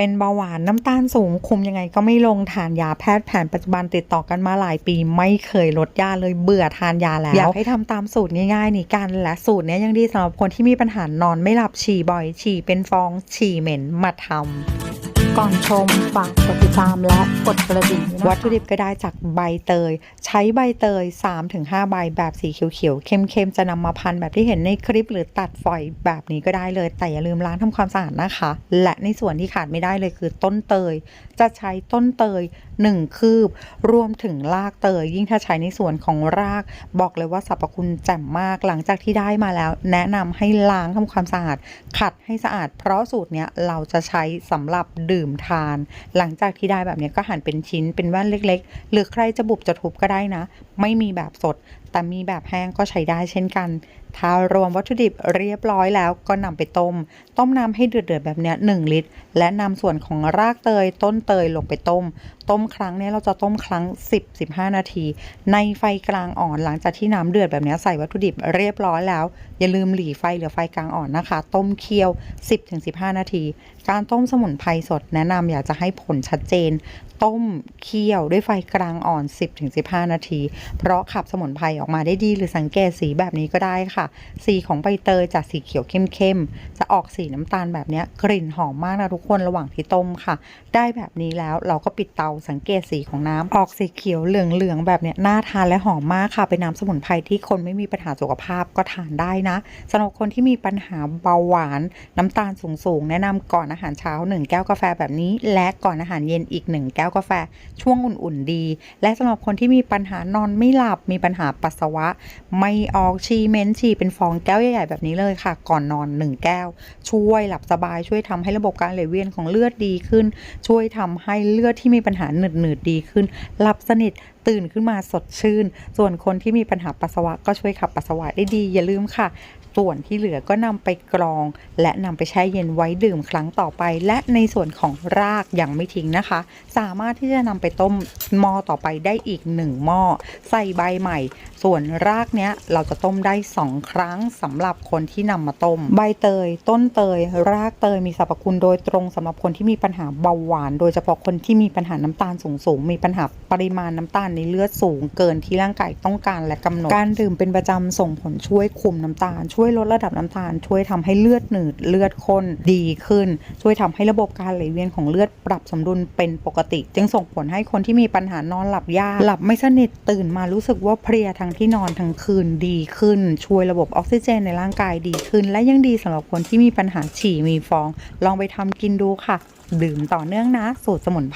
เป็นเบาหวานน้ำตาลสูงคุมยังไงก็ไม่ลงทานยาแพทย์แผนปัจจุบันติดต่อกันมาหลายปี ไม่เคยลดยาเลยเบื่อทานยาแล้ว อยากให้ทำตามสูตรง่ายๆนี่กันและสูตรนี้ยยังดีสำหรับคนที่มีปัญหานอนไม่หลับฉี่บ่อย ฉี่เป็นฟองฉี่เหม็นมาทำ ก่อนชมฝากกดติดตามและกดกระดิ่งนะวัตถุดิบก็ได้จากใบเตย ใช้ใบเตย 3-5 ใบแบบสีเขียวๆเข้มๆจะนำมาพันแบบที่เห็นในคลิปหรือตัดฝอยแบบนี้ก็ได้เลย แต่อย่าลืมล้างทำความสะอาดนะคะ และในส่วนที่ขาดไม่ได้เลยคือต้นเตย จะใช้ต้นเตย 1 คืบ รวมถึงรากเตย ยิ่งถ้าใช้ในส่วนของราก บอกเลยว่าสรรพคุณแจ่มมากหลังจากที่ได้มาแล้ว แนะนำให้ล้างทำความสะอาดขัดให้สะอาด เพราะสูตรเนี้ยเราจะใช้สำหรับดื่มทาน หลังจากที่ได้แบบนี้ก็หั่นเป็นชิ้นเป็นแว่นเล็ก ๆ หรือใครจะบุบจะทุบก็ได้นะ ไม่มีแบบสด แต่มีแบบแห้งก็ใช้ได้เช่นกัน ถ้ารวมวัตถุดิบเรียบร้อยแล้วก็นำไปต้ม ต้มน้ำให้เดือดๆแบบนี้1ลิตร และนำส่วนของรากเตยต้นเตยลงไปต้ม ต้มครั้งเนี้ยเราจะต้มครั้ง 10-15 นาที ในไฟกลางอ่อนหลังจากที่น้ำเดือดแบบนี้ใส่วัตถุดิบเรียบร้อยแล้ว อย่าลืมหลีไฟเหลือไฟกลางอ่อนนะคะ ต้มเคี่ยว 10-15 นาที การต้มสมุนไพรสดแนะนำอยากจะให้ผลชัดเจน ต้มเคี่ยวด้วยไฟกลางอ่อน 10-15 นาที เพราะขับสมุนไพรออกมาได้ดีหรือสังเกตสีแบบนี้ก็ได้ค่ะ สีของใบเตยจากสีเขียวเข้มๆจะออกสีน้ำตาลแบบนี้กลิ่นหอมมากนะทุกคนระหว่างที่ต้มค่ะ ได้แบบนี้แล้วเราก็ปิดเตาสังเกตสีของน้ำออกสีเขียวเหลืองๆแบบเนี้ยน่าทานและหอมมากค่ะ เป็นน้ำสมุนไพรที่คนไม่มีปัญหาสุขภาพก็ทานได้นะสำหรับคนที่มีปัญหาเบาหวานน้ำตาลสูงๆ แนะนำก่อนอาหารเช้า 1 แก้วกาแฟแบบนี้ และก่อนอาหารเย็นอีก 1 แก้วกาแฟช่วงอุ่นๆดี และสำหรับคนที่มีปัญหานอนไม่หลับมีปัญหาปัสสาวะ ไม่ออกชีเม้นฉี่เป็นฟองแก้วใหญ่ๆแบบนี้เลยค่ะ ก่อนนอน 1 แก้ว ช่วยหลับสบายช่วยทำให้ระบบการไหลเวียนของเลือดดีขึ้น ช่วยทำให้เลือดที่มีปัญหาหนืดๆดีขึ้นหลับสนิทตื่นขึ้นมาสดชื่น ส่วนคนที่มีปัญหาปัสสาวะก็ช่วยขับปัสสาวะได้ดีอย่าลืมค่ะ ส่วนที่เหลือก็นำไปกรอง และนำไปแช่เย็นไว้ดื่มครั้งต่อไป และในส่วนของรากยังไม่ทิ้งนะคะ สามารถที่จะนำไปต้มหม้อต่อไปได้อีกหนึ่งหม้อใส่ใบใหม่ ส่วนรากเนี้ยเราจะต้มได้2ครั้งสำหรับคนที่นำมาต้ม ใบเตย ต้นเตย รากเตยมีสรรพคุณโดยตรงสำหรับคนที่มีปัญหาเบาหวาน โดยเฉพาะคนที่มีปัญหาน้ำตาลสูงสูงมีปัญหาปริมาณน้ำตาลในเลือดสูง เกินที่ร่างกายต้องการและกำหนดการดื่มเป็นประจำส่งผลช่วยคุมน้ำตาลช่วยยลดระดับน้ำตาล ช่วยทำให้เลือดหนืดเลือดข้นดีขึ้น ช่วยทำให้ระบบการไหลเวียนของเลือดปรับสมดุลเป็นปกติ จึงส่งผลให้คนที่มีปัญหานอนหลับยากหลับไม่สนิทตื่นมารู้สึกว่าเพลียทั้งที่นอนทั้งคืนดีขึ้น ช่วยระบบออกซิเจนในร่างกายดีขึ้น และยังดีสำหรับคนที่มีปัญหาฉี่มีฟอง ลองไปทำกินดูค่ะ ดื่มต่อเนื่องนะ สูตรสมุนไพร